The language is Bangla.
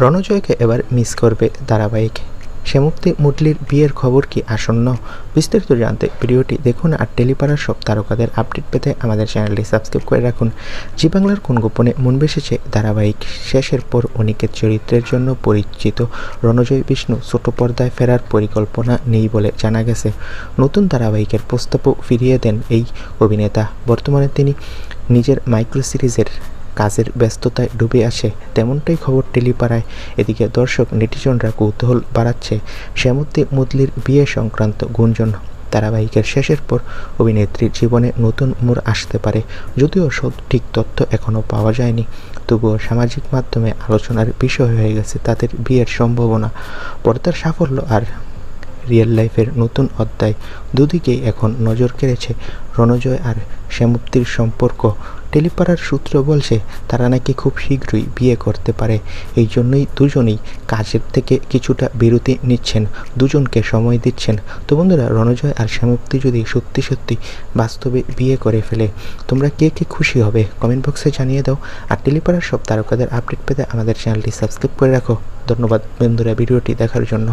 রণজয়কে এবার মিস করবে ধারাবাহিক। শ্যামুক্তি মুটলির বিয়ের খবর কি আসন্ন? বিস্তারিত জানতে ভিডিওটি দেখুন আর টেলিপাড়ার সব তারকাদের আপডেট পেতে আমাদের চ্যানেলটি সাবস্ক্রাইব করে রাখুন। জি বাংলার কোন গোপনে মন বেসেছে ধারাবাহিক শেষের পর অনিকেত চরিত্রের জন্য পরিচিত রণজয় বিষ্ণু ছোট পর্দায় ফেরার পরিকল্পনা নেই বলে জানা গেছে। নতুন ধারাবাহিকের প্রস্তাবও ফিরিয়ে দেন এই অভিনেতা। বর্তমানে তিনি নিজের মাইক্রো সিরিজের কাজের ব্যস্ততায় ডুবে আসে, তেমনটাই খবর টেলিপাড়ায়। এদিকে দর্শক নেটিজনরা কৌতূহল বাড়াচ্ছে শ্যামন্তী মুদলির বিয়ে সংক্রান্ত গুঞ্জন। ধারাবাহিকের শেষের পর অভিনেত্রীর জীবনে নতুন মোড় আসতে পারে, যদিও সঠিক তথ্য এখনও পাওয়া যায়নি। তবুও সামাজিক মাধ্যমে আলোচনার বিষয় হয়ে গেছে তাদের বিয়ের সম্ভাবনা। পর্দার সাফল্য আর রিয়েল লাইফের নতুন অধ্যায়। দুদিকেই এখন নজর কেড়েছে রণজয় আর শ্যামুক্তির সম্পর্ক। টেলিপাড়ার সূত্র বলছে, তারা নাকি খুব শীঘ্রই বিয়ে করতে পারে। এই জন্যই দুজনেই কাজের থেকে কিছুটা বিরতি নিচ্ছেন, দুজনকে সময় দিচ্ছেন। তো বন্ধুরা, রণজয় আর শ্যামুক্তি যদি সত্যি সত্যি বাস্তবে বিয়ে করে ফেলে, তোমরা কে কে খুশি হবে? কমেন্ট বক্সে জানিয়ে দাও। আর টেলিপাড়ার সব তারকাদের আপডেট পেতে আমাদের চ্যানেলটি সাবস্ক্রাইব করে রাখো। ধন্যবাদ বন্ধুরা ভিডিওটি দেখার জন্য।